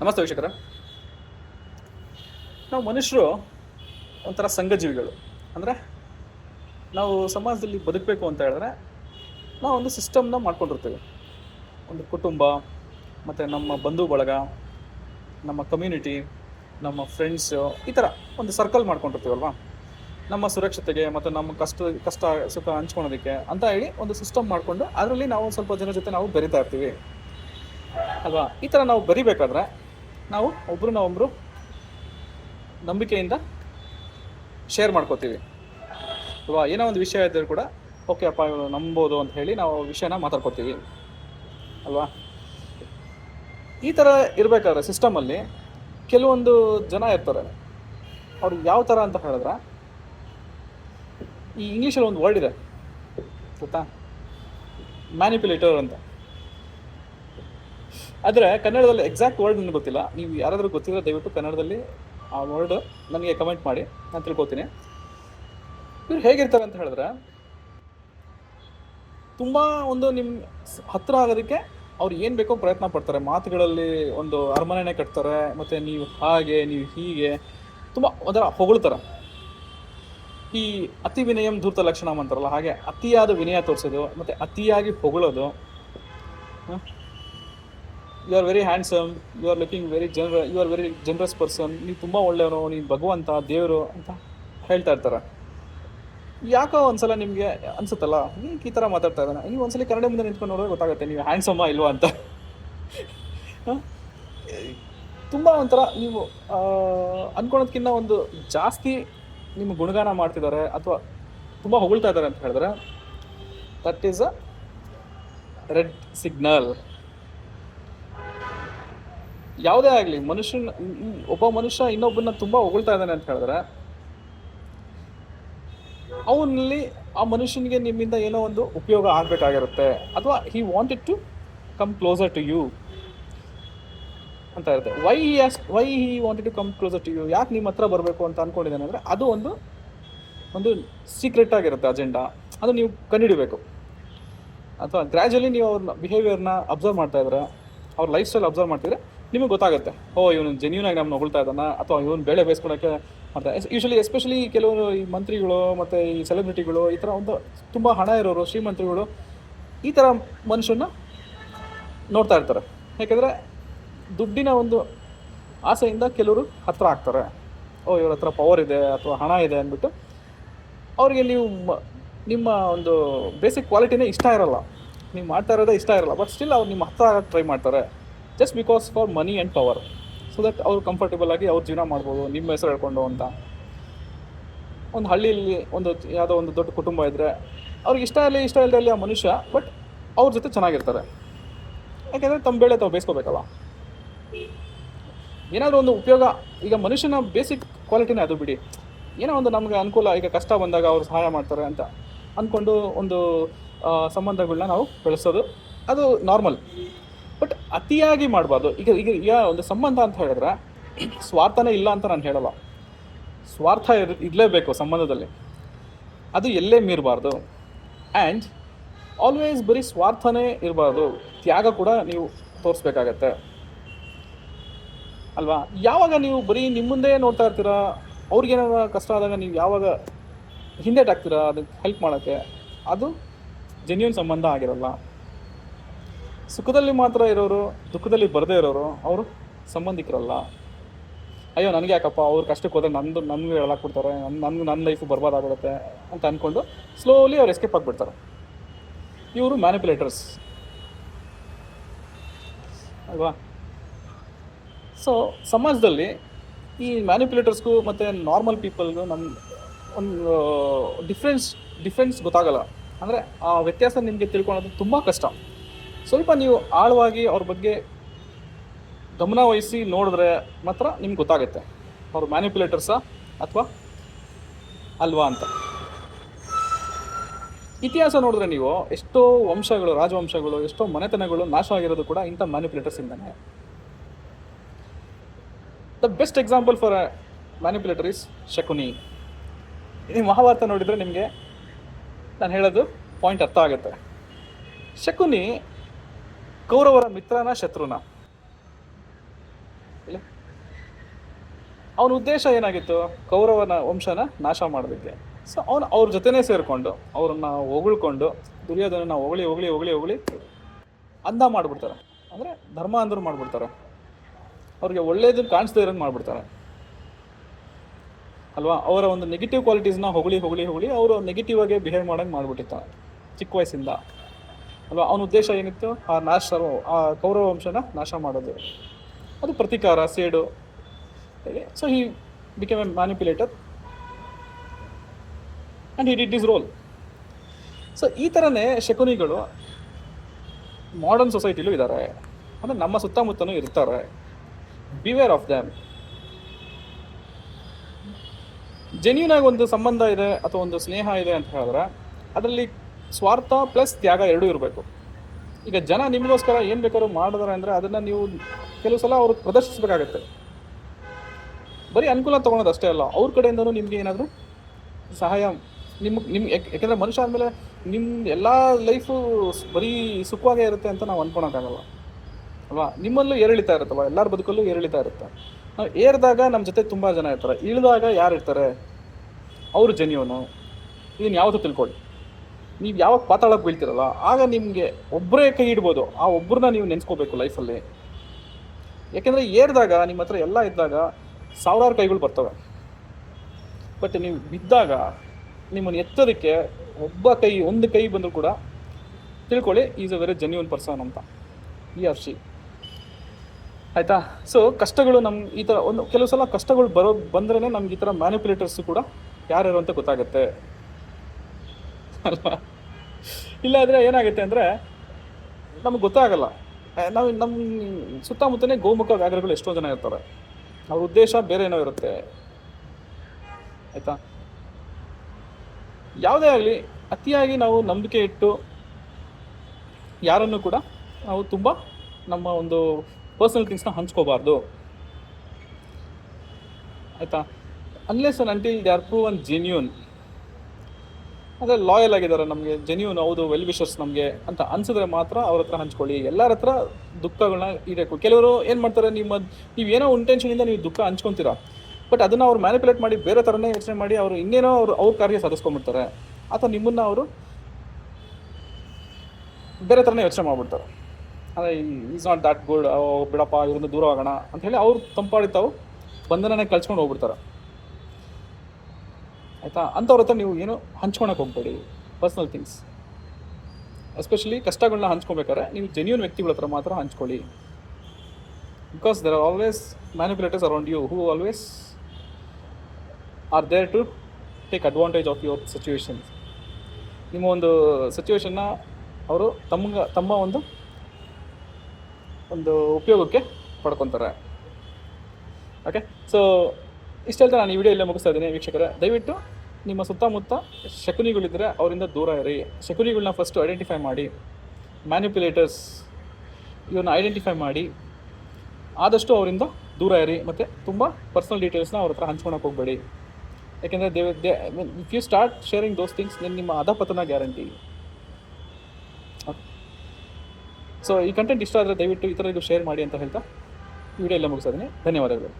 ನಮಸ್ತೆ ವೀಕ್ಷಕರ. ನಾವು ಮನುಷ್ಯರು ಒಂಥರ ಸಂಘಜೀವಿಗಳು. ಅಂದರೆ ನಾವು ಸಮಾಜದಲ್ಲಿ ಬದುಕಬೇಕು ಅಂತ ಹೇಳಿದ್ರೆ ನಾವು ಒಂದು ಸಿಸ್ಟಮ್ನ ಮಾಡ್ಕೊಂಡಿರ್ತೀವಿ. ಒಂದು ಕುಟುಂಬ, ಮತ್ತು ನಮ್ಮ ಬಂಧು ಬಳಗ, ನಮ್ಮ ಕಮ್ಯುನಿಟಿ ನಮ್ಮ ಫ್ರೆಂಡ್ಸು ಈ ಥರ ಒಂದು ಸರ್ಕಲ್ ಮಾಡ್ಕೊಂಡಿರ್ತೀವಲ್ವಾ? ನಮ್ಮ ಸುರಕ್ಷತೆಗೆ ಮತ್ತು ನಮ್ಮ ಕಷ್ಟ ಕಷ್ಟ ಸುಖ ಹಂಚ್ಕೊಳೋದಕ್ಕೆ ಅಂತ ಹೇಳಿ ಒಂದು ಸಿಸ್ಟಮ್ ಮಾಡಿಕೊಂಡು ಅದರಲ್ಲಿ ನಾವು ಸ್ವಲ್ಪ ಜನ ಜೊತೆ ನಾವು ಬೆರಿತಾ ಇರ್ತೀವಿ. ಅಲ್ವಾ? ಈ ಥರ ನಾವು ಬರಿಬೇಕಾದ್ರೆ ನಾವು ಒಬ್ಬರು ನಂಬಿಕೆಯಿಂದ ಶೇರ್ ಮಾಡ್ಕೋತೀವಿ. ಅಲ್ವಾ ಏನೋ ಒಂದು ವಿಷಯ ಇದ್ದರೂ ಕೂಡ ಓಕೆ ಅಪ್ಪ ನಂಬೋದು ಅಂತ ಹೇಳಿ ನಾವು ವಿಷಯನ ಮಾತಾಡ್ಕೋತೀವಿ. ಅಲ್ವಾ? ಈ ಥರ ಇರಬೇಕಾದ್ರೆ ಸಿಸ್ಟಮಲ್ಲಿ ಕೆಲವೊಂದು ಜನ ಇರ್ತಾರೆ. ಅವ್ರು ಯಾವ ಥರ ಅಂತ ಹೇಳಿದ್ರೆ, ಈ ಇಂಗ್ಲೀಷಲ್ಲಿ ಒಂದು ವರ್ಡ್ ಇದೆ. ಗೊತ್ತಾ? ಮ್ಯಾನಿಪ್ಯುಲೇಟರ್ ಅಂತ. ಆದರೆ ಕನ್ನಡದಲ್ಲಿ ಎಕ್ಸಾಕ್ಟ್ ವರ್ಡ್ ನನಗೆ ಗೊತ್ತಿಲ್ಲ. ನೀವು ಯಾರಾದರೂ ಗೊತ್ತಿದ್ರೆ ದಯವಿಟ್ಟು ಕನ್ನಡದಲ್ಲಿ ಆ ವರ್ಡ್ ನನಗೆ ಕಮೆಂಟ್ ಮಾಡಿ, ನಾನು ತಿಳ್ಕೊತೀನಿ. ಇವ್ರು ಹೇಗಿರ್ತಾರೆ ಅಂತ ಹೇಳಿದ್ರೆ, ತುಂಬ ಒಂದು ನಿಮ್ಮ ಹತ್ರ ಆಗೋದಕ್ಕೆ ಅವ್ರು ಏನು ಬೇಕೋ ಪ್ರಯತ್ನ ಪಡ್ತಾರೆ. ಮಾತುಗಳಲ್ಲಿ ಒಂದು ಅರಮನೆ ಕಟ್ತಾರೆ, ಮತ್ತು ನೀವು ಹಾಗೆ, ನೀವು ಹೀಗೆ, ತುಂಬ ಒಂಥರ ಹೊಗಳ್ತಾರೆ. ಈ ಅತಿ ವಿನಯಂ ಧೂರ್ತ ಲಕ್ಷಣ ಅಂತಾರಲ್ಲ, ಹಾಗೆ ಅತಿಯಾದ ವಿನಯ ತೋರಿಸೋದು, ಮತ್ತು ಅತಿಯಾಗಿ ಹೊಗಳೋದು you are very handsome you are looking very generous you are very generous person ನೀವು ತುಂಬ ಒಳ್ಳೆಯವರು ನೀನು ಭಗವಂತ ದೇವರು ಅಂತ ಹೇಳ್ತಾ ಇರ್ತಾರೆ. ಯಾಕೋ ಒಂದ್ಸಲ ನಿಮಗೆ ಅನ್ಸುತ್ತಲ್ಲ? ಈ ಥರ ಮಾತಾಡ್ತಾ ಇದ್ದಾನೆ. ನೀವು ಒಂದ್ಸಲ ಕನ್ನಡ ಮುಂದೆ ನಿಂತ್ಕೊಂಡು ನೋಡಿದ್ರೆ ಗೊತ್ತಾಗುತ್ತೆ ನೀವು ಹ್ಯಾಂಡ್ಸಮ್ಮ ಇಲ್ವಾ ಅಂತ. ತುಂಬ ಒಂಥರ ನೀವು ಆ, ಅನ್ಕೊಳೋದ್ಕಿಂತ ಒಂದು ಜಾಸ್ತಿ ನಿಮ್ಮ ಗುಣಗಾನ ಮಾಡ್ತಿದ್ದಾರೆ ಅಥವಾ ತುಂಬ ಹೊಗಳ್ತಾ ಇದ್ದಾರೆ ಅಂತ ಹೇಳಿದ್ರೆ that is a red signal ಯಾವುದೇ ಆಗಲಿ, ಮನುಷ್ಯನ, ಒಬ್ಬ ಮನುಷ್ಯ ಇನ್ನೊಬ್ಬನ ತುಂಬ ಹೊಗಳ್ತಾ ಇದ್ದಾನೆ ಅಂತ ಹೇಳಿದ್ರೆ, ಅವನಲ್ಲಿ ಆ ಮನುಷ್ಯನಿಗೆ ನಿಮ್ಮಿಂದ ಏನೋ ಒಂದು ಉಪಯೋಗ ಆಗಬೇಕಾಗಿರುತ್ತೆ, ಅಥವಾ he wanted to come closer to you ಅಂತ ಇರುತ್ತೆ. Why as why he wanted to come closer to you ಯಾಕೆ ನಿಮ್ಮ ಹತ್ರ ಬರಬೇಕು ಅಂತ ಅಂದ್ಕೊಂಡಿದ್ದಾನೆ ಅಂದರೆ, ಅದು ಒಂದು ಒಂದು ಸೀಕ್ರೆಟ್ ಆಗಿರುತ್ತೆ ಅಜೆಂಡಾ ಅದು ನೀವು ಕಂಡುಹಿಡಬೇಕು. ಅಥವಾ ಗ್ರ್ಯಾಜುಲಿ ನೀವು ಅವ್ರನ್ನ ಬಿಹೇವಿಯರ್ನ ಅಬ್ಸರ್ವ್ ಮಾಡ್ತಾ ಇದ್ರೆ, ಅವ್ರ ಲೈಫ್ ಸ್ಟೈಲ್ ಅಬ್ಸರ್ವ್ ಮಾಡ್ತಿದ್ರೆ ನಿಮಗೆ ಗೊತ್ತಾಗುತ್ತೆ. ಓ, ಇವನು ಜೆನ್ಯೂನ್ ಆಗಿ ನಮ್ಮ ಹೊಗಳ್ತಾ ಇದ್ದಾನ, ಅಥವಾ ಇವನು ಬೇಳೆ ಬೇಯಿಸ್ಕೊಳಕ್ಕೆ ಮಾಡ್ತಾರೆ ಯೂಶಲಿ ಎಸ್ಪೆಷಲಿ ಕೆಲವರು ಈ ಮಂತ್ರಿಗಳು ಮತ್ತು ಈ ಸೆಲೆಬ್ರಿಟಿಗಳು ಈ ಥರ ಒಂದು ತುಂಬ ಹಣ ಇರೋರು, ಶ್ರೀಮಂತ್ರಿಗಳು ಈ ಥರ ಮನುಷ್ಯನ ನೋಡ್ತಾ ಇರ್ತಾರೆ. ಯಾಕೆಂದರೆ ದುಡ್ಡಿನ ಒಂದು ಆಸೆಯಿಂದ ಕೆಲವರು ಹತ್ರ ಆಗ್ತಾರೆ. ಓ, ಇವ್ರ ಹತ್ರ ಪವರ್ ಇದೆ ಅಥವಾ ಹಣ ಇದೆ ಅಂದ್ಬಿಟ್ಟು ಅವರಿಗೆ ನೀವು ನಿಮ್ಮ ಒಂದು ಬೇಸಿಕ್ ಕ್ವಾಲಿಟಿನೇ ಇಷ್ಟ ಇರಲ್ಲ. ನೀವು ಮಾಡ್ತಾ ಇರೋದೇ ಇಷ್ಟ ಇರಲ್ಲ ಬಟ್ ಸ್ಟಿಲ್ ಅವ್ರು ನಿಮ್ಮ ಹತ್ರ ಆಗಕ್ಕೆ ಟ್ರೈ ಮಾಡ್ತಾರೆ. Just because for money and power so that ಅವ್ರು ಕಂಫರ್ಟೇಬಲ್ ಆಗಿ ಅವ್ರ ಜೀವನ ಮಾಡ್ಬೋದು, ನಿಮ್ಮ ಹೆಸರು ಹೇಳ್ಕೊಂಡು ಅಂತ. ಒಂದು ಹಳ್ಳಿಯಲ್ಲಿ ಒಂದು ಯಾವುದೋ ಒಂದು ದೊಡ್ಡ ಕುಟುಂಬ ಇದ್ದರೆ ಅವ್ರಿಗೆ ಇಷ್ಟ ಇಲ್ಲ ಇಷ್ಟ ಇಲ್ಲದೆ ಆ ಮನುಷ್ಯ ಬಟ್ ಅವ್ರ ಜೊತೆ ಚೆನ್ನಾಗಿರ್ತಾರೆ. ಯಾಕೆಂದರೆ ತಮ್ಮ ಬೆಳೆ ತಾವು ಬೇಯಿಸ್ಕೋಬೇಕಲ್ಲ ಏನಾದರೂ ಒಂದು ಉಪಯೋಗ, ಈಗ ಮನುಷ್ಯನ ಬೇಸಿಕ್ ಕ್ವಾಲಿಟಿನೇ ಅದು ಬಿಡಿ. ಏನೋ ಒಂದು ನಮಗೆ ಅನುಕೂಲ, ಈಗ ಕಷ್ಟ ಬಂದಾಗ ಅವ್ರು ಸಹಾಯ ಮಾಡ್ತಾರೆ ಅಂತ ಅಂದ್ಕೊಂಡು ಒಂದು ಸಂಬಂಧಗಳನ್ನ ನಾವು ಬೆಳೆಸೋದು, ಅದು ನಾರ್ಮಲ್ ಅತಿಯಾಗಿ ಮಾಡಬಾರ್ದು. ಈಗ ಈಗ ಈಗ ಒಂದು ಸಂಬಂಧ ಅಂತ ಹೇಳಿದ್ರೆ, ಸ್ವಾರ್ಥನೇ ಇಲ್ಲ ಅಂತ ನಾನು ಹೇಳಲ್ಲ. ಸ್ವಾರ್ಥ ಇರ್, ಇರಲೇಬೇಕು ಸಂಬಂಧದಲ್ಲಿ. ಅದು ಎಲ್ಲೇ ಮೀರಬಾರ್ದು. ಆ್ಯಂಡ್ ಆಲ್ವೇಸ್ ಬರೀ ಸ್ವಾರ್ಥನೇ ಇರಬಾರ್ದು. ತ್ಯಾಗ ಕೂಡ ನೀವು ತೋರಿಸ್ಬೇಕಾಗತ್ತೆ. ಅಲ್ವಾ? ಯಾವಾಗ ನೀವು ಬರೀ ನಿಮ್ಮ ಮುಂದೆ ನೋಡ್ತಾ ಇರ್ತೀರಾ? ಅವ್ರಿಗೇನಾರ ಕಷ್ಟ ಆದಾಗ ನೀವು ಯಾವಾಗ ಹಿಂದೇಟಾಗ್ತೀರಾ ಅದಕ್ಕೆ ಹೆಲ್ಪ್ ಮಾಡೋಕ್ಕೆ? ಅದು ಜೆನ್ಯೂನ್ ಸಂಬಂಧ ಆಗಿರಲ್ಲ. ಸುಖದಲ್ಲಿ ಮಾತ್ರ ಇರೋರು, ದುಃಖದಲ್ಲಿ ಬರದೇ ಇರೋರು, ಅವರು ಸಂಬಂಧಿಕರಲ್ಲ. ಅಯ್ಯೋ, ನನಗೆ ಯಾಕಪ್ಪ, ಅವ್ರು ಕಷ್ಟಕ್ಕೆ ಹೋದ್ರೆ ನಂದು, ನನಗೂ ಹೇಳಕ್ಕೆ ಕೊಡ್ತಾರೆ ನನ್ನ ನನ್ನ ನನ್ನ ಲೈಫು ಬರ್ಬಾದಾಗ್ಬಿಡುತ್ತೆ ಅಂತ ಅಂದ್ಕೊಂಡು ಸ್ಲೋಲಿ ಅವ್ರು ಎಸ್ಕೇಪ್ ಆಗಿಬಿಡ್ತಾರೆ. ಇವರು ಮ್ಯಾನಿಪುಲೇಟರ್ಸ್ ಅಲ್ವಾ? ಸೊ ಸಮಾಜದಲ್ಲಿ ಈ ಮ್ಯಾನಿಪುಲೇಟರ್ಸ್ಗೂ ಮತ್ತು ನಾರ್ಮಲ್ ಪೀಪಲ್ಗೂ ನಮ್ಮ ಒಂದು ಡಿಫ್ರೆನ್ಸ್ ಡಿಫ್ರೆನ್ಸ್ ಗೊತ್ತಾಗಲ್ಲ. ಅಂದರೆ ಆ ವ್ಯತ್ಯಾಸ ನಿಮಗೆ ತಿಳ್ಕೊಳೋದು ತುಂಬ ಕಷ್ಟ. ಸ್ವಲ್ಪ ನೀವು ಆಳವಾಗಿ ಅವ್ರ ಬಗ್ಗೆ ಗಮನ ವಹಿಸಿ ನೋಡಿದ್ರೆ ಮಾತ್ರ ನಿಮ್ಗೆ ಗೊತ್ತಾಗುತ್ತೆ. ಅವ್ರು ಮ್ಯಾನಿಪ್ಯುಲೇಟರ್ಸಾ ಅಥವಾ ಅಲ್ವಾ ಅಂತ. ಇತಿಹಾಸ ನೋಡಿದ್ರೆ ನೀವು ಎಷ್ಟೋ ವಂಶಗಳು, ರಾಜವಂಶಗಳು, ಎಷ್ಟೋ ಮನೆತನಗಳು ನಾಶ ಆಗಿರೋದು ಕೂಡ ಇಂಥ manipulators ಇಂದನೇ the best example for manipulator is Shakuni. ನೀವು ಮಹಾಭಾರತ ನೋಡಿದರೆ ನಿಮಗೆ ನಾನು ಹೇಳೋದು ಪಾಯಿಂಟ್ ಅರ್ಥ ಆಗುತ್ತೆ. ಶಕುನಿ ಕೌರವರ ಮಿತ್ರನ ಶತ್ರುನ. ಇಲ್ಲ? ಅವನ ಉದ್ದೇಶ ಏನಾಗಿತ್ತು? ಕೌರವನ ವಂಶನ ನಾಶ ಮಾಡೋದಕ್ಕೆ. ಸೊ ಅವನು, ಅವ್ರ ಜೊತೆನೇ ಸೇರಿಕೊಂಡು, ಅವ್ರನ್ನ ಹೊಗಳ್ಕೊಂಡು ದುರ್ಯೋಧನನ ಹೊಗಳಿ ಹೊಗಳಿ ಹೊಗಳಿ ಹೊಗಳಿ ಅಂದ ಮಾಡಿಬಿಡ್ತಾರೆ. ಅಂದರೆ ಧರ್ಮ ಅಂದರು ಮಾಡಿಬಿಡ್ತಾರೆ. ಅವ್ರಿಗೆ ಒಳ್ಳೇದು ಕಾಣಿಸ್ದೇ ಇರೋಂಗೆ ಮಾಡಿಬಿಡ್ತಾರೆ. ಅಲ್ವಾ? ಅವರ ಒಂದು ನೆಗೆಟಿವ್ ಕ್ವಾಲಿಟೀಸ್ನ ಹೊಗಳಿ ಹೊಗಳಿ ಹೊಗಳಿ ಅವರು ನೆಗೆಟಿವ್ ಆಗಿ ಬಿಹೇವ್ ಮಾಡೋಂಗೆ ಮಾಡಿಬಿಟ್ಟಿರ್ತಾರೆ. ಚಿಕ್ಕ ವಯಸ್ಸಿಂದ. ಅಲ್ವಾ? ಅವನ ಉದ್ದೇಶ ಏನಿತ್ತು? ಆ ನಾಶ ಆ ಕೌರವ ವಂಶನ ನಾಶ ಮಾಡೋದು. ಅದು ಪ್ರತೀಕಾರ, ಸೇಡು. So he became a manipulator and he did his role so ಈ ಥರನೇ ಶಕುನಿಗಳು ಮಾಡರ್ನ್ ಸೊಸೈಟಿಲೂ ಇದ್ದಾರೆ. ಅಂದರೆ ನಮ್ಮ ಸುತ್ತಮುತ್ತಲೂ ಇರ್ತಾರೆ. ಬಿವೇರ್ ಆಫ್ ದ್ಯಾಮ್ ಜೆನ್ಯೂನ್ ಆಗಿ ಒಂದು ಸಂಬಂಧ ಇದೆ, ಅಥವಾ ಒಂದು ಸ್ನೇಹ ಇದೆ ಅಂತ ಹೇಳಿದ್ರೆ, ಅದರಲ್ಲಿ ಸ್ವಾರ್ಥ ಪ್ಲಸ್ ತ್ಯಾಗ ಎರಡೂ ಇರಬೇಕು. ಈಗ ಜನ ನಿಮಗೋಸ್ಕರ ಏನು ಬೇಕಾದ್ರೂ ಮಾಡಿದಾರೆ ಅಂದರೆ ಅದನ್ನು ನೀವು ಕೆಲವು ಸಲ ಅವ್ರಿಗೆ ಪ್ರದರ್ಶಿಸಬೇಕಾಗತ್ತೆ. ಬರೀ ಅನುಕೂಲ ತೊಗೊಳೋದು ಅಷ್ಟೇ ಅಲ್ಲ, ಅವ್ರ ಕಡೆಯಿಂದನೂ ನಿಮಗೆ ಏನಾದರೂ ಸಹಾಯ ನಿಮ್ಮ ನಿಮ್ಮ ಯಾಕೆಂದರೆ ಮನುಷ್ಯ ಆದಮೇಲೆ ನಿಮ್ಮ ಎಲ್ಲ ಲೈಫು ಬರೀ ಸುಖವಾಗೇ ಇರುತ್ತೆ ಅಂತ ನಾವು ಅಂದ್ಕೊಳಕ್ಕಾಗಲ್ಲ ಅಲ್ವಾ? ನಿಮ್ಮಲ್ಲೂ ಏರಿಳಿತಾ ಇರುತ್ತಲ್ವ ಎಲ್ಲರ ಬದುಕಲ್ಲೂ ಏರಿಳಿತಾ ಇರುತ್ತೆ. ನಾವು ಏರಿದಾಗ ನಮ್ಮ ಜೊತೆ ತುಂಬ ಜನ ಇರ್ತಾರೆ. ಇಳಿದಾಗ ಯಾರು ಇರ್ತಾರೆ? ಅವರು ಜೆನ್ಯೂನು ಇದನ್ನು ಯಾವುದು ತಿಳ್ಕೊಳ್ಳಿ ನೀವು ಯಾವಾಗ ಪಾತಾಳಕ್ಕೆ ಬೀಳ್ತಿರಲ್ಲ, ಆಗ ನಿಮಗೆ ಒಬ್ಬರೇ ಕೈ ಇಡ್ಬೋದು. ಆ ಒಬ್ಬರನ್ನ ನೀವು ನೆನೆಸ್ಕೋಬೇಕು ಲೈಫಲ್ಲಿ. ಯಾಕೆಂದರೆ ಏರಿದಾಗ, ನಿಮ್ಮ ಹತ್ರ ಎಲ್ಲ ಇದ್ದಾಗ ಸಾವಿರಾರು ಕೈಗಳು ಬರ್ತವೆ. ಬಟ್ ನೀವು ಬಿದ್ದಾಗ ನಿಮ್ಮನ್ನು ಎತ್ತೋದಕ್ಕೆ ಒಬ್ಬ ಕೈ, ಒಂದು ಕೈ ಬಂದರೂ ಕೂಡ ತಿಳ್ಕೊಳ್ಳಿ is a very genuine person ಅಂತ. ಈ ಅರ್ಷಿ ಆಯಿತಾ? ಸೊ ಕಷ್ಟಗಳು ನಮ್ಮ ಈ ಥರ ಒಂದು ಕೆಲವು ಸಲ ಕಷ್ಟಗಳು ಬರೋ ಬಂದ್ರೇ ನಮ್ಗೆ ಈ ಥರ ಮ್ಯಾನಿಪುಲೇಟರ್ಸು ಕೂಡ ಯಾರ್ಯಾರು ಅಂತ ಗೊತ್ತಾಗುತ್ತೆ. ಅಲ್ವಾ? ಇಲ್ಲಾದರೆ ಏನಾಗುತ್ತೆ ಅಂದರೆ ನಮ್ಗೆ ಗೊತ್ತಾಗಲ್ಲ. ನಾವು ನಮ್ಮ ಸುತ್ತಮುತ್ತನೇ ಗೋಮುಖ ವ್ಯಾಘ್ರಗಳು ಎಷ್ಟೋ ಜನ ಇರ್ತಾರೆ. ಅವ್ರ ಉದ್ದೇಶ ಬೇರೆ ಏನೋ ಇರುತ್ತೆ. ಆಯಿತಾ? ಯಾವುದೇ ಆಗಲಿ ಅತಿಯಾಗಿ ನಾವು ನಂಬಿಕೆ ಇಟ್ಟು ಯಾರನ್ನು ಕೂಡ ನಾವು ತುಂಬ ನಮ್ಮ ಒಂದು ಪರ್ಸನಲ್ ಥಿಂಗ್ಸ್ನ ಹಂಚ್ಕೋಬಾರ್ದು. ಆಯಿತಾ? Unless un until they are prove un genuine ಅದೇ ಲಾಯಲ್ ಆಗಿದ್ದಾರೆ ನಮಗೆ ಜೆನ್ಯೂನ್ ಹೌದು ವೆಲ್ ವಿಶರ್ಸ್ ನಮಗೆ ಅಂತ ಅನ್ಸಿದ್ರೆ ಮಾತ್ರ ಅವ್ರ ಹತ್ರ ಹಂಚ್ಕೊಳ್ಳಿ. ಎಲ್ಲರ ಹತ್ರ ದುಃಖಗಳನ್ನ ಇರಬೇಕು ಕೆಲವರು ಏನು ಮಾಡ್ತಾರೆ, ನಿಮ್ಮ ನೀವು ಏನೋ ಇಂಟೆನ್ಷನಿಂದ ನೀವು ದುಃಖ ಹಂಚ್ಕೊಂತೀರಾ ಬಟ್ ಅದನ್ನು ಅವ್ರು ಮ್ಯಾನಿಪುಲೇಟ್ ಮಾಡಿ ಬೇರೆ ಥರನೇ ಯೋಚನೆ ಮಾಡಿ ಅವರು ಇನ್ನೇನೋ ಅವ್ರು, ಅವ್ರ ಕಾರ್ಯ ಸಾಧಿಸ್ಕೊಂಡ್ಬಿಡ್ತಾರೆ. ಅಥವಾ ನಿಮ್ಮನ್ನು ಅವರು ಬೇರೆ ಥರನೇ ಯೋಚನೆ ಮಾಡ್ಬಿಡ್ತಾರೆ. ಅದೇ ಈಸ್ ನಾಟ್ ದ್ಯಾಟ್ ಗುಡ್ ಬಿಡಪ್ಪ ಇವ್ರನ್ನ ದೂರ ಆಗೋಣ ಅಂತ ಹೇಳಿ ಅವ್ರು ತಂಪಾಡಿ ತಾವು ಬಂಧನನೇ ಕಳ್ಸ್ಕೊಂಡು ಹೋಗ್ಬಿಡ್ತಾರೆ. ಆಯಿತಾ? ಅಂಥವ್ರ ಹತ್ರ ನೀವು ಏನು ಹಂಚ್ಕೊಳಕ್ಕೆ ಹೋಗ್ಬೇಡಿ. ಪರ್ಸ್ನಲ್ ಥಿಂಗ್ಸ್ ಎಸ್ಪೆಷಲಿ ಕಷ್ಟಗಳನ್ನ ಹಂಚ್ಕೊಬೇಕಾದ್ರೆ ನೀವು ಜೆನ್ಯೂನ್ ವ್ಯಕ್ತಿಗಳ ಹತ್ರ ಮಾತ್ರ ಹಂಚ್ಕೊಳ್ಳಿ. Because there are always manipulators around you who always are there to take advantage of your situation ನಿಮ್ಮ ಒಂದು ಸಿಚುವೇಶನ್ನ ಅವರು ತಮ್ಮ ತಮ್ಮ ಒಂದು ಒಂದು ಉಪಯೋಗಕ್ಕೆ ಪಡ್ಕೊತಾರೆ. ಓಕೆ ಸೊ ಇಷ್ಟೆಲ್ಲ ನಾನು ಈ ವಿಡಿಯೋ ಇಲ್ಲೇ ಮುಗಿಸ್ತಾ ಇದ್ದೀನಿ. ವೀಕ್ಷಕರೇ, ದಯವಿಟ್ಟು ನಿಮ್ಮ ಸುತ್ತಮುತ್ತ ಶಕುನಿಗಳಿದ್ದರೆ ಅವರಿಂದ ದೂರ ಇರಿ. ಶಕುನಿಗಳನ್ನ ಫಸ್ಟು ಐಡೆಂಟಿಫೈ ಮಾಡಿ. ಮ್ಯಾನಿಪ್ಯುಲೇಟರ್ಸ್ ಇವನ್ನ ಐಡೆಂಟಿಫೈ ಮಾಡಿ. ಆದಷ್ಟು ಅವರಿಂದ ದೂರ ಇರಿ ಮತ್ತು ತುಂಬ ಪರ್ಸ್ನಲ್ ಡೀಟೇಲ್ಸ್ನ ಅವ್ರ ಹತ್ರ ಹಂಚ್ಕೊಳಕ್ಕೆ ಹೋಗಬೇಡಿ. ಯಾಕೆಂದರೆ they they if you start sharing those things ನಿಮ್ಮ ಅಧಪತನ ಗ್ಯಾರಂಟಿ ಸೊ ಈ ಕಂಟೆಂಟ್ ಇಷ್ಟ ಆದರೆ ದಯವಿಟ್ಟು ಈ ಥರ ಇದು ಶೇರ್ ಮಾಡಿ ಅಂತ ಹೇಳ್ತಾ ವಿಡಿಯೋ ಎಲ್ಲ ಮುಗಿಸೋದನ್ನೇ ಧನ್ಯವಾದಗಳು.